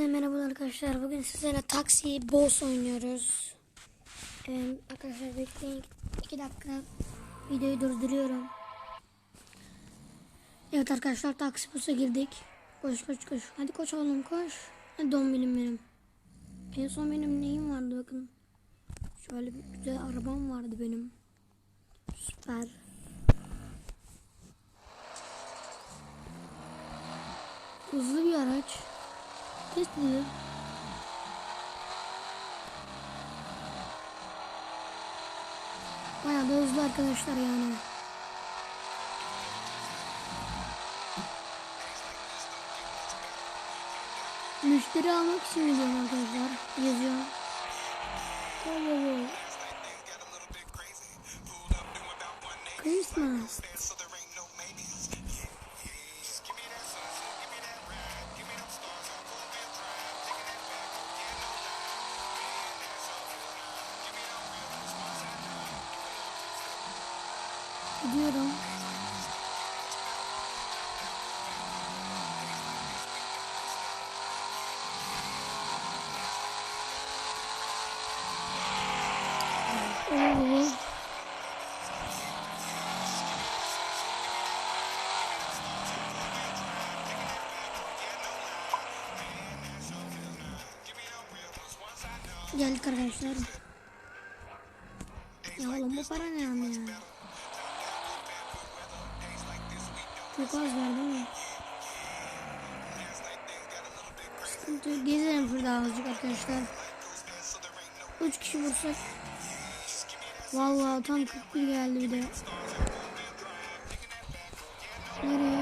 Hepinize merhaba arkadaşlar. Bugün sizlerle taksi boss oynuyoruz. Ee, arkadaşlar bekleyin. 2 dakika videoyu durduruyorum. Evet arkadaşlar taksi boss'a girdik. Koş koş koş. Hadi koş oğlum koş. Hadi don benim benim. En son benim neyim vardı bakın. Şöyle bir güzel arabam vardı benim. Süper. Hızlı bir araç. Test ediyor. Bayağı da hızlı arkadaşlar yani. Müşteri almak için gidiyorum arkadaşlar. Oh, oh. Christmas. Gidiyorum. Oo. Geldik arkadaşlar. Ya oğlum bu para ne ama Çok az var değil mi? Sıkıntı. Gezelim şurada azıcık arkadaşlar. 3 kişi vursak. Vallahi tam 41 geldi bir de. Nereye?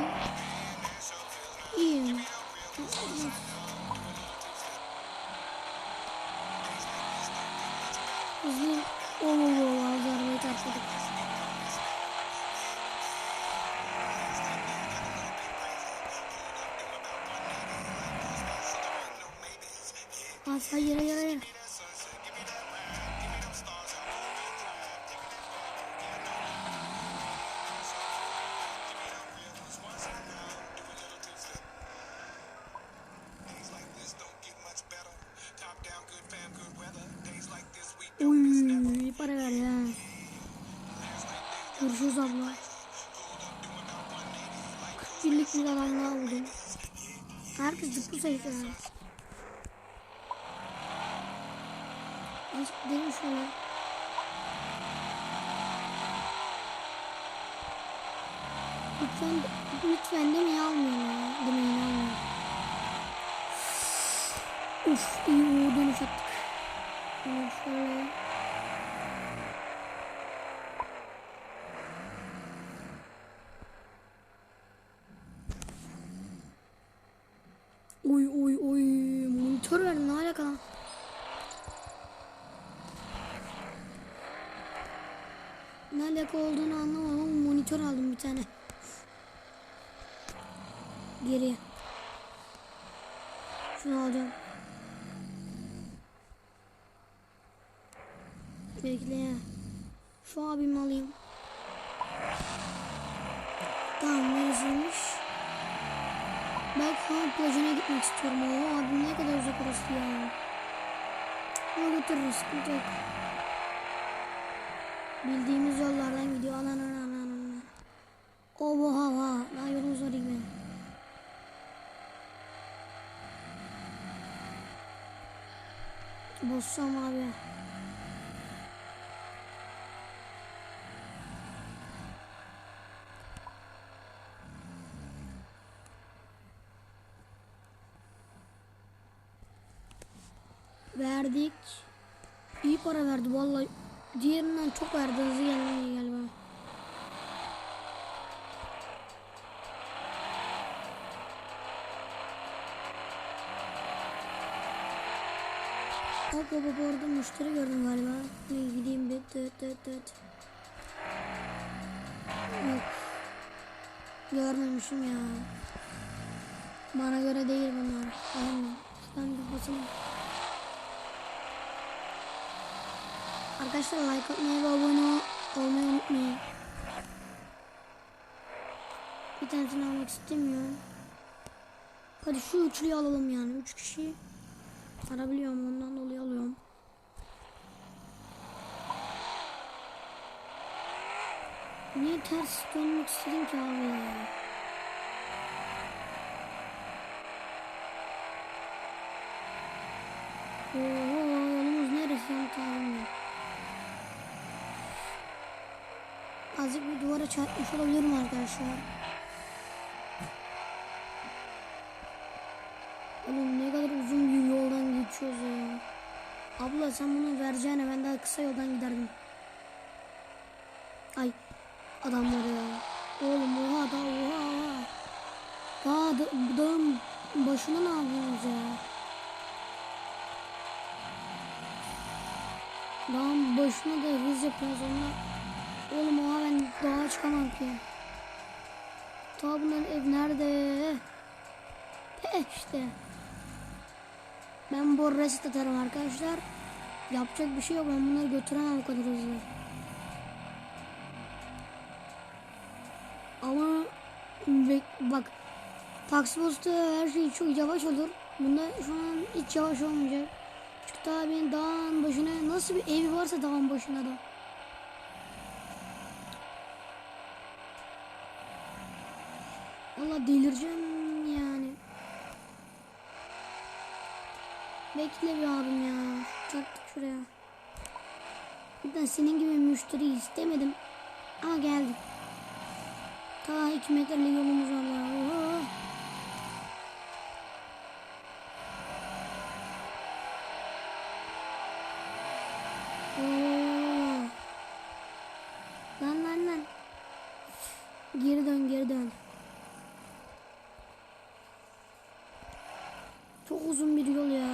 Hayır hayır hayır. Uy, para ver ya. Görüşürüz abla. 41'lik bir adamla buldum. Herkes zıplı sayısı şöyle. Lütfen, lütfen demeyi almıyorum ya. Demeyi almıyorum. Uf iyi o dönüş attık. Şimdi şöyle. Oy oy oy monitör ver ne alaka lan? Ne alaka olduğunu anlamadım ama monitör aldım bir tane. Geriye. Şunu alacağım. Bekle ya. Şu abimi alayım. Tamam neresiymiş? Ben kamp plajına gitmek istiyorum. Oo abim ne kadar uzak orası ya. Ama götürürüz yollardan gidiyor. Anan anan anan anan. Oha oha. Daha yolumuz var gibi. Bossam abi. Verdik. İyi para verdi vallahi. Diğerinden çok verdi hızlı gelmeye galiba. Hop hop hop orada müşteri gördüm galiba. İyi gideyim bir tıt tıt tıt. Yok. Görmemişim ya. Bana göre değil bunlar. Tamam mı? Şuradan bir basalım. Arkadaşlar like atmayı ve abone olmayı unutmayın. Bir tanesini almak istemiyorum. Hadi şu üçlüyü alalım yani. Üç kişi arabiliyorum ondan dolayı alıyorum. Niye ters dönmek istedim ki abi ya? Oo, yolumuz neresi onu Azıcık bir duvara çarpmış olabilirim arkadaşlar. Oğlum ne kadar uzun bir yoldan geçiyoruz ya. Abla sen bunu vereceğine ben daha kısa yoldan giderdim. Ay adamlar ya. Oğlum oha da oha. Daha da, dağın başına ne yapıyorsunuz ya? Dağın başına da hız yapıyoruz onlar. Oğlum oha ben dağa çıkamam ki. Ta bunların ev nerede? Eh işte. Ben bu reset atarım arkadaşlar. Yapacak bir şey yok. Ben bunları götüremem o kadar hızlı. Ama bak Taksibos'ta her şey çok yavaş olur. Bunda şu an hiç yavaş olmayacak. Çünkü daha benim dağın başına nasıl bir evi varsa dağın başına da. Valla delireceğim yani. Bekle bir abim ya. Çaktık şuraya. Bir de senin gibi müşteri istemedim. Ama geldik. Ta iki metrelik yolumuz var ya. Oha. Lan lan lan. Geri dön geri dön. Çok uzun bir yol ya.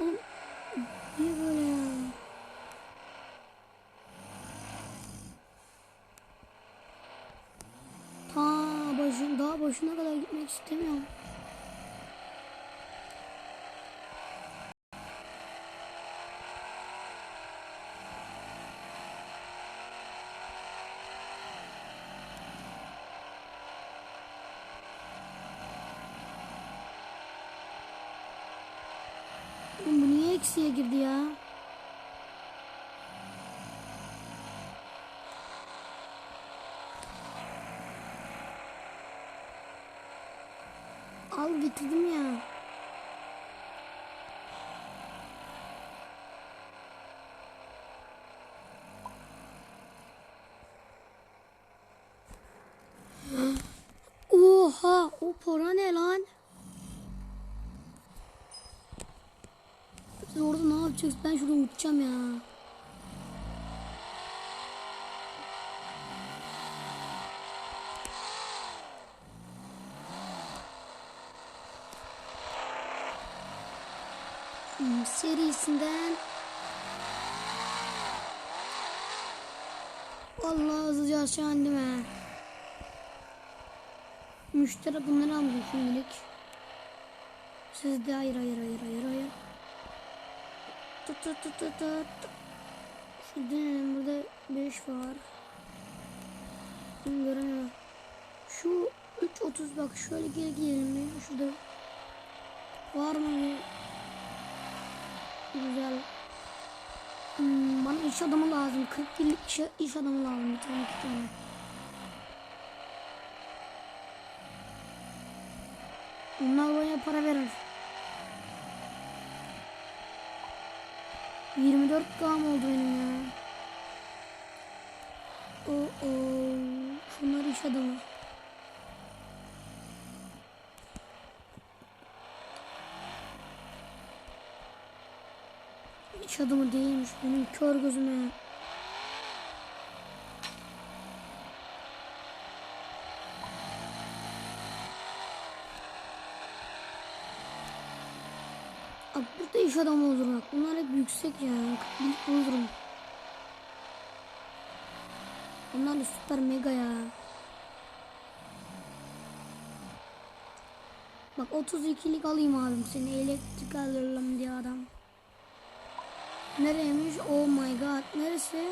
Oğlum niye böyle ya? Ta başın, daha başına kadar gitmek istemiyorum. Oğlum bu niye eksiye girdi ya? Al bitirdim ya. Oha o para ne lan? Orada ne yapacağız? Ben şurada uçacağım ya. Hmm, serisinden Vallahi hızlıca aşağı indim he. Müşteri bunları almıyor şimdilik. Siz de hayır hayır hayır hayır hayır. Tut tut tut tut. Şurada burada 5 var. Bunu göremiyorum. Şu 3.30 bak şöyle geri gidelim bir. Şurada var mı güzel. Hmm, bana iş adamı lazım. 40 yıllık iş, iş adamı lazım. Bir tane iki tane. Onlar bana para verir. 24 gram oldu benim ya. O o. Şunlar iş adamı. İş adamı değilmiş benim kör gözüme. Bak burada iş adamı olur bak. Bunlar hep yüksek ya. İlk bulurum. Bunlar da süper mega ya. Bak 32'lik alayım abim seni elektrik alırım diye adam. Nereymiş? Oh my god. Neresi?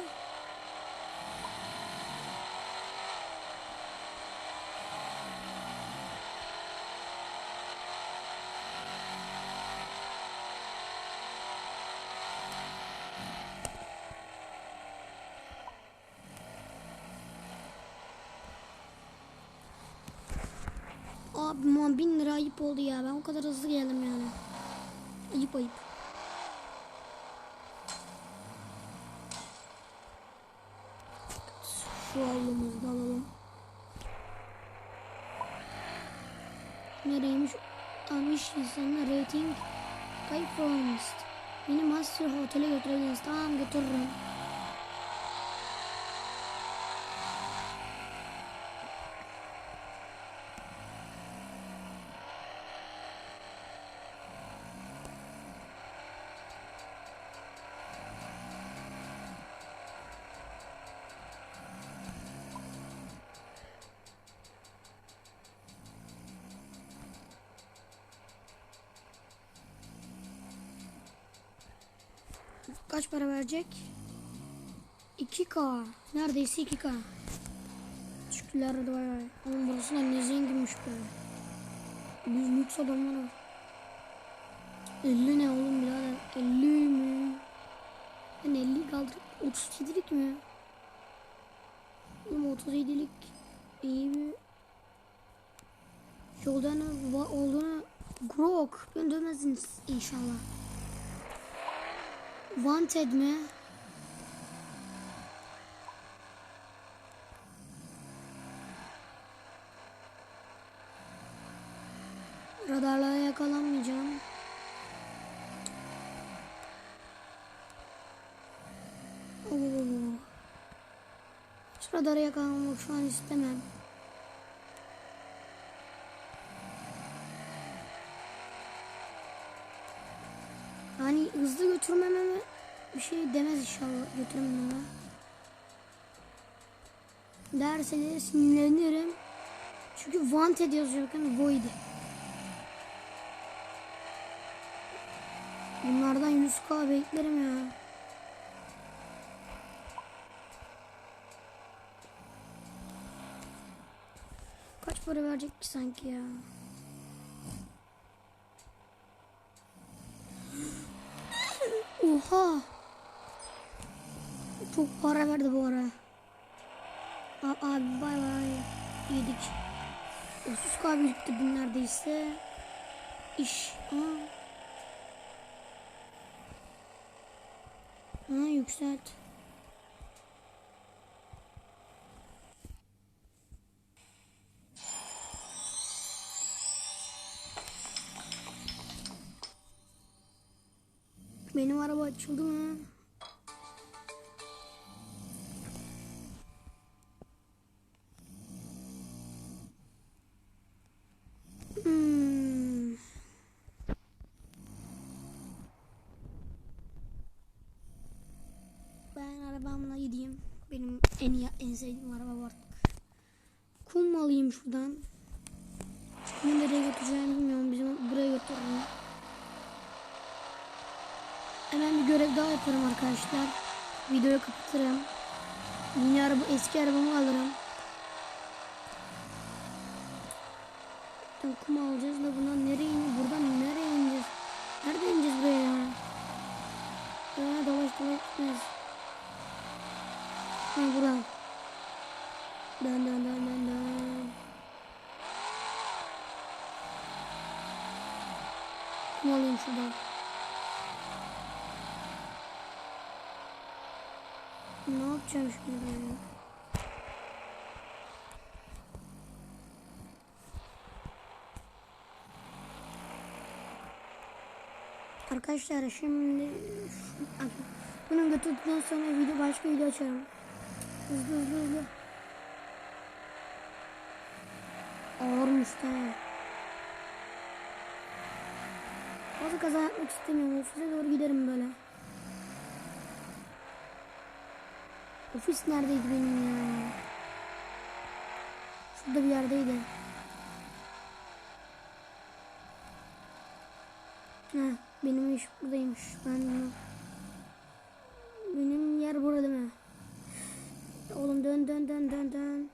Abi man bin lira ayıp oldu ya. Ben o kadar hızlı geldim yani. Ayıp ayıp. Şu avlumuzu da alalım. Nereymiş? Almış insanlar rating. Kayıp Beni Master Hotel'e götürebiliriz. Tamam götürürüm. Kaç para verecek? 2K. Neredeyse 2K. Teşekkürler hadi bay. Oğlum burası da ne zenginmiş be. Biz lüks adamlar var. 50 ne oğlum birader? 50 mi? Ben 50 kaldırıp 37'lik mi? Oğlum 37'lik iyi bir şey olduğunu, Grok. Beni dövmezsiniz inşallah. Wanted mi? Radarlara yakalanmayacağım. Oo. Hiç radara yakalanmak şu an istemem. Hızlı götürmememe bir şey demez inşallah götürmememe. Derse de sinirlenirim. Çünkü wanted yazıyor bakın void. Bunlardan 100k beklerim ya. Kaç para verecek ki sanki ya? Oha. Çok para verdi bu ara. A abi bay bay. Yedik. 30k biriktirdim neredeyse. İş. Aa. Ha yükselt. Benim araba açıldı mı? Hmm. Ben arabamla gideyim. Benim en iyi, en sevdiğim araba artık. Kum alayım şuradan? Bunu nereye götüreceğimi bilmiyorum. Bizim buraya götürürüm. Hemen bir görev daha yaparım arkadaşlar. Videoyu kapatırım. Yeni araba, eski arabamı alırım. Kum alacağız da bundan nereye ineceğiz? Buradan nereye ineceğiz? Nerede ineceğiz buraya ya? Ya dolaş dolaş gitmez. Ha buradan. Dön dön dön dön dön. Kum alayım şuradan. Ne yapacağım şimdi ben? Arkadaşlar şimdi bunun götürdükten sonra video başka video açarım. Hızlı hızlı hızlı. Ağırmış da. Fazla kaza yapmak istemiyorum. Ofise doğru giderim böyle. Ofis neredeydi benim ya? Şurada bir yerdeydi. Heh, benim iş buradaymış. Ben. Benim yer burada değil mi? Oğlum dön dön dön dön dön.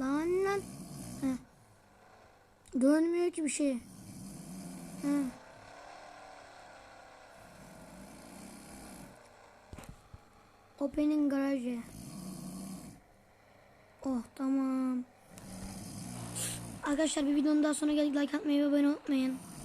Lan lan. Heh. Dönmüyor ki bir şey. Heh. Opening garajı. Oh tamam. Arkadaşlar bir videonun daha sonra geldik. Like atmayı ve abone olmayı unutmayın.